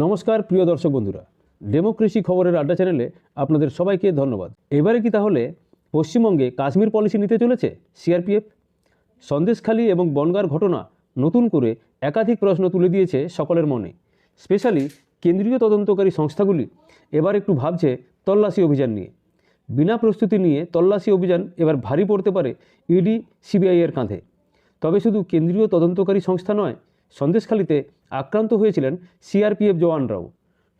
নমস্কার, প্রিয় দর্শক বন্ধুরা। ডেমোক্রেসি খবরের আড্ডা চ্যানেলে আপনাদের সবাইকে ধন্যবাদ। এবারে কি তাহলে পশ্চিমবঙ্গে কাশ্মীর পলিসি নিতে চলেছে সিআরপিএফ? সন্দেশখালী এবং বনগার ঘটনা নতুন করে একাধিক প্রশ্ন তুলে দিয়েছে সকলের মনে। স্পেশালি কেন্দ্রীয় তদন্তকারী সংস্থাগুলি এবার একটু ভাবছে তল্লাশি অভিযান নিয়ে। বিনা প্রস্তুতি নিয়ে তল্লাশি অভিযান এবার ভারী পড়তে পারে ইডি সিবিআইয়ের কাঁধে। তবে শুধু কেন্দ্রীয় তদন্তকারী সংস্থা নয় সন্দেশখালিতে আক্রান্ত হয়েছিলেন সিআরপিএফ জওয়ানরাও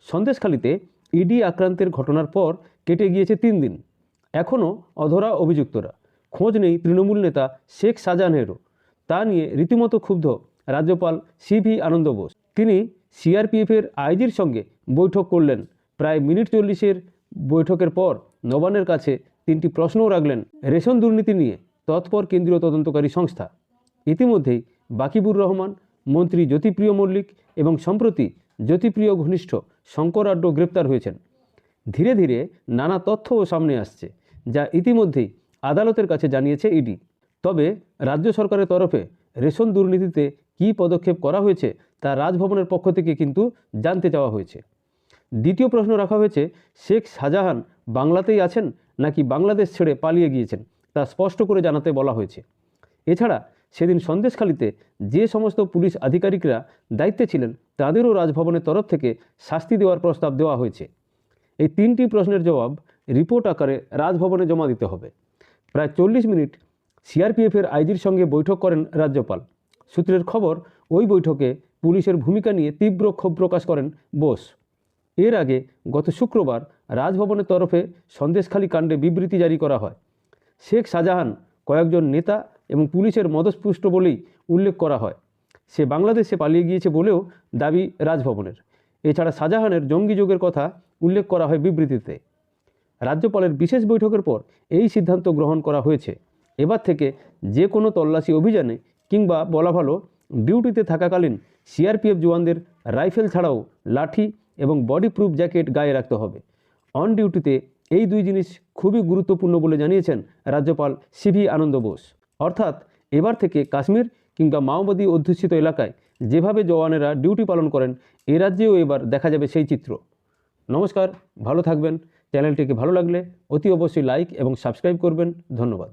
সন্দেশখালিতে ইডি আক্রান্তের ঘটনার পর কেটে গিয়েছে তিন দিন। এখনও অধরা অভিযুক্তরা। খোঁজ নেই তৃণমূল নেতা শেখ শাহজাহানেরও। তা নিয়ে রীতিমতো ক্ষুব্ধ রাজ্যপাল সিভি আনন্দ বোস। তিনি সিআরপিএফের আইজির সঙ্গে বৈঠক করলেন। প্রায় মিনিট চল্লিশের বৈঠকের পর নবানের কাছে তিনটি প্রশ্নও রাখলেন রেশন দুর্নীতি নিয়ে তৎপর কেন্দ্রীয় তদন্তকারী সংস্থা। ইতিমধ্যেই বাকিবুর রহমান মন্ত্রী জ্যোতিপ্রিয় মল্লিক এবং সম্প্রতি জ্যোতিপ্রিয় ঘনিষ্ঠ শঙ্কর আড্ড গ্রেপ্তার হয়েছেন। ধীরে ধীরে নানা তথ্যও সামনে আসছে, যা ইতিমধ্যেই আদালতের কাছে জানিয়েছে ইডি। তবে রাজ্য সরকারের তরফে রেশন দুর্নীতিতে কী পদক্ষেপ করা হয়েছে তা রাজভবনের পক্ষ থেকে কিন্তু জানতে চাওয়া হয়েছে। দ্বিতীয় প্রশ্ন রাখা হয়েছে, শেখ শাহজাহান বাংলাতেই আছেন নাকি বাংলাদেশ ছেড়ে পালিয়ে গিয়েছেন তা স্পষ্ট করে জানাতে বলা হয়েছে। এছাড়া সেদিন সন্দেশখালিতে যে সমস্ত পুলিশ আধিকারিকরা দায়িত্বে ছিলেন, তাদেরও রাজভবনের তরফ থেকে শাস্তি দেওয়ার প্রস্তাব দেওয়া হয়েছে। এই তিনটি প্রশ্নের জবাব রিপোর্ট আকারে রাজভবনে জমা দিতে হবে। প্রায় চল্লিশ মিনিট সিআরপিএফের আইজির সঙ্গে বৈঠক করেন রাজ্যপাল। সূত্রের খবর, ওই বৈঠকে পুলিশের ভূমিকা নিয়ে তীব্র ক্ষোভ প্রকাশ করেন বোস। এর আগে গত শুক্রবার রাজভবনের তরফে সন্দেশখালী কাণ্ডে বিবৃতি জারি করা হয়। শেখ শাহজাহান, কয়েকজন নেতা এবং পুলিশের মদস্পুষ্ট বলেই উল্লেখ করা হয়। সে বাংলাদেশে পালিয়ে গিয়েছে বলেও দাবি রাজভবনের। এছাড়া শাহজাহানের জঙ্গি যোগের কথা উল্লেখ করা হয় বিবৃতিতে। রাজ্যপালের বিশেষ বৈঠকের পর এই সিদ্ধান্ত গ্রহণ করা হয়েছে। এবার থেকে যে কোনো তল্লাশি অভিযানে কিংবা বলা ভালো ডিউটিতে থাকাকালীন সিআরপিএফ জওয়ানদের রাইফেল ছাড়াও লাঠি এবং বডি প্রুফ জ্যাকেট গায়ে রাখতে হবে। অন ডিউটিতে এই দুই জিনিস খুবই গুরুত্বপূর্ণ বলে জানিয়েছেন রাজ্যপাল সিভি আনন্দ বোস। অর্থাৎ এবার থেকে কাশ্মীর কিংবা মাওবাদী অধ্যুষিত এলাকায় যেভাবে জওয়ানেরা ডিউটি পালন করেন, এ রাজ্যেও এবার দেখা যাবে সেই চিত্র। নমস্কার, ভালো থাকবেন। চ্যানেলটিকে ভালো লাগলে অতি অবশ্যই লাইক এবং সাবস্ক্রাইব করবেন। ধন্যবাদ।